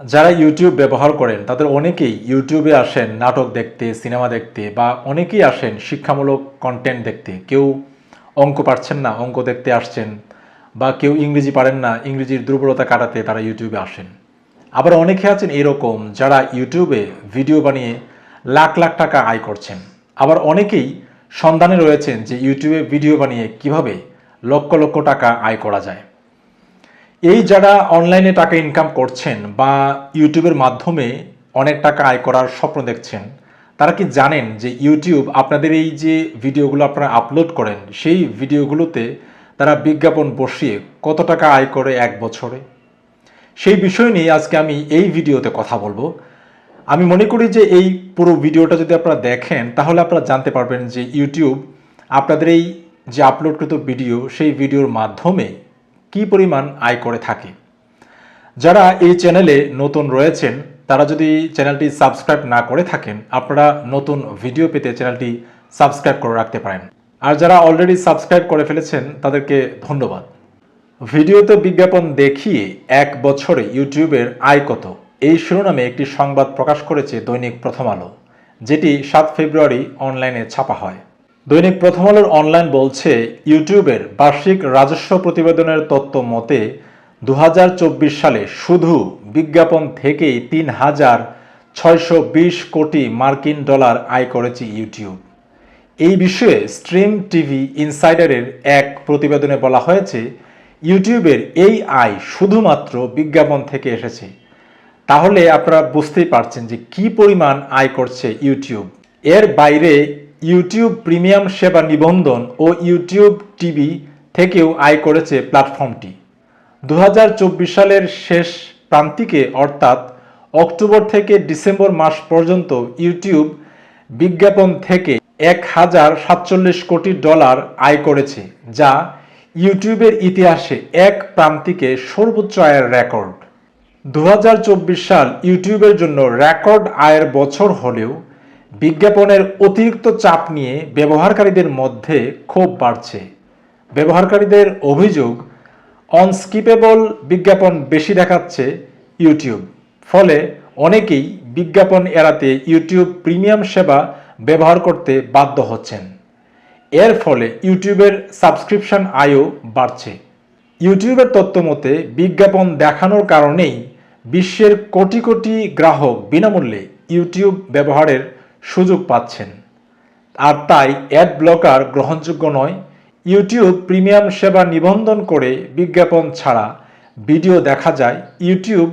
যারা ইউটিউব ব্যবহার করেন, তাদের অনেকেই ইউটিউবে আসেন, নাটক দেখতে, সিনেমা দেখতে, বা অনেকেই আসেন শিক্ষামূলক কন্টেন্ট দেখতে। কেউ অঙ্ক পারছেন না, অঙ্ক দেখতে আসছেন, বা কেউ ইংরেজি পারেন না, ইংরেজির দুর্বলতা কাটাতে তারা ইউটিউবে আসেন। আবার অনেকে আছেন এরকম যারা ইউটিউবে ভিডিও বানিয়ে লাখ লাখ টাকা আয় করছেন। আবার অনেকেই সন্ধানে রয়েছেন যে ইউটিউবে ভিডিও বানিয়ে কীভাবে লক্ষ লক্ষ টাকা আয় করা যায়। এই যারা অনলাইনে টাকা ইনকাম করছেন বা ইউটিউবের মাধ্যমে অনেক টাকা আয় করার স্বপ্ন দেখছেন, তারা কি জানেন যে ইউটিউব আপনাদের এই যে ভিডিওগুলো আপনারা আপলোড করেন, সেই ভিডিওগুলোতে তারা বিজ্ঞাপন বসিয়ে কত টাকা আয় করে এক বছরে? সেই বিষয় নিয়ে আজকে আমি এই ভিডিওতে কথা বলব। আমি মনে করি যে এই পুরো ভিডিওটা যদি আপনারা দেখেন, তাহলে আপনারা জানতে পারবেন যে ইউটিউব আপনাদের এই যে আপলোডকৃত ভিডিও, সেই ভিডিওর মাধ্যমে কি পরিমাণ আয় করে থাকে? যারা এই চ্যানেলে নতুন রয়েছেন, তারা যদি চ্যানেলটি সাবস্ক্রাইব না করে থাকেন, আপনারা নতুন ভিডিও পেতে চ্যানেলটি সাবস্ক্রাইব করে রাখতে পারেন। আর যারা অলরেডি সাবস্ক্রাইব করে ফেলেছেন, তাদেরকে ধন্যবাদ। ভিডিওতে বিজ্ঞাপন দেখিয়ে এক বছরে ইউটিউবের আয় কত? এই শিরোনামে একটি সংবাদ প্রকাশ করেছে দৈনিক প্রথম আলো, যেটি সাত ফেব্রুয়ারি অনলাইনে ছাপা হয়। দৈনিক প্রথম আলোর অনলাইন বলছে, ইউটিউবের বার্ষিক রাজস্ব প্রতিবেদনের তত্ত্ব মতে দু হাজার চব্বিশ সালে শুধু বিজ্ঞাপন থেকেই তিন হাজার ছয়শো বিশ কোটি মার্কিন ডলার আয় করেছে ইউটিউব। এই বিষয়ে স্ট্রিম টিভি ইনসাইডারের এক প্রতিবেদনে বলা হয়েছে, ইউটিউবের এই আয় শুধুমাত্র বিজ্ঞাপন থেকে এসেছে। তাহলে আপনারা বুঝতেই পারছেন যে কি পরিমাণ আয় করছে ইউটিউব। এর বাইরে ইউটিউব প্রিমিয়াম সেবা নিবন্ধন ও ইউটিউব টিভি থেকেও আয় করেছে প্ল্যাটফর্মটি। দু হাজার চব্বিশ সালের শেষ প্রান্তিকে অর্থাৎ অক্টোবর থেকে ডিসেম্বর মাস পর্যন্ত ইউটিউব বিজ্ঞাপন থেকে এক হাজার সাতচল্লিশ কোটি ডলার আয় করেছে, যা ইউটিউবের ইতিহাসে এক প্রান্তিকে সর্বোচ্চ আয়ের রেকর্ড। দু হাজার চব্বিশ সাল ইউটিউবের জন্য রেকর্ড আয়ের বছর হলেও বিজ্ঞাপনের অতিরিক্ত চাপ নিয়ে ব্যবহারকারীদের মধ্যে ক্ষোভ বাড়ছে। ব্যবহারকারীদের অভিযোগ, অনস্কিপেবল বিজ্ঞাপন বেশি দেখাচ্ছে ইউটিউব। ফলে অনেকেই বিজ্ঞাপন এড়াতে ইউটিউব প্রিমিয়াম সেবা ব্যবহার করতে বাধ্য হচ্ছেন। এর ফলে ইউটিউবের সাবস্ক্রিপশন আয়ও বাড়ছে। ইউটিউবের তথ্য মতে, বিজ্ঞাপন দেখানোর কারণেই বিশ্বের কোটি কোটি গ্রাহক বিনামূল্যে ইউটিউব ব্যবহারের সুযোগ পাচ্ছেন। আর তাই অ্যাড ব্লকার গ্রহণযোগ্য নয়। ইউটিউব প্রিমিয়াম সেবা নিবন্ধন করে বিজ্ঞাপন ছাড়া ভিডিও দেখা যায়। ইউটিউব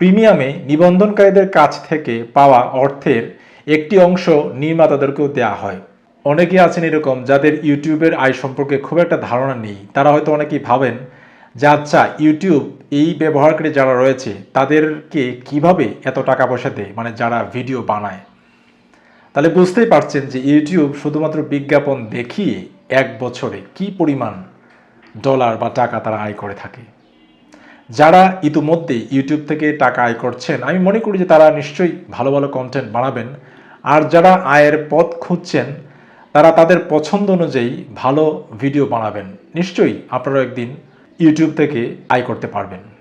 প্রিমিয়ামে নিবন্ধনকারীদের কাছ থেকে পাওয়া অর্থের একটি অংশ নির্মাতাদেরকেও দেওয়া হয়। অনেকে আছেন এরকম যাদের ইউটিউবের আয় সম্পর্কে খুব একটা ধারণা নেই। তারা হয়তো অনেকেই ভাবেন, যে আচ্ছা ইউটিউব এই ব্যবহারকারী যারা রয়েছে, তাদেরকে কীভাবে এত টাকা পয়সা দেয়? মানে যারা ভিডিও বানায়। তাহলে বুঝতেই পারছেন যে ইউটিউব শুধুমাত্র বিজ্ঞাপন দেখিয়ে এক বছরে কি পরিমাণ ডলার বা টাকা তারা আয় করে থাকে। যারা ইতিমধ্যে ইউটিউব থেকে টাকা আয় করছেন, আমি মনে করি যে তারা নিশ্চয়ই ভালো ভালো কন্টেন্ট বানাবেন। আর যারা আয়ের পথ খুঁজছেন, তারা তাদের পছন্দ অনুযায়ী ভালো ভিডিও বানাবেন। নিশ্চয়ই আপনারা একদিন ইউটিউব থেকে আয় করতে পারবেন।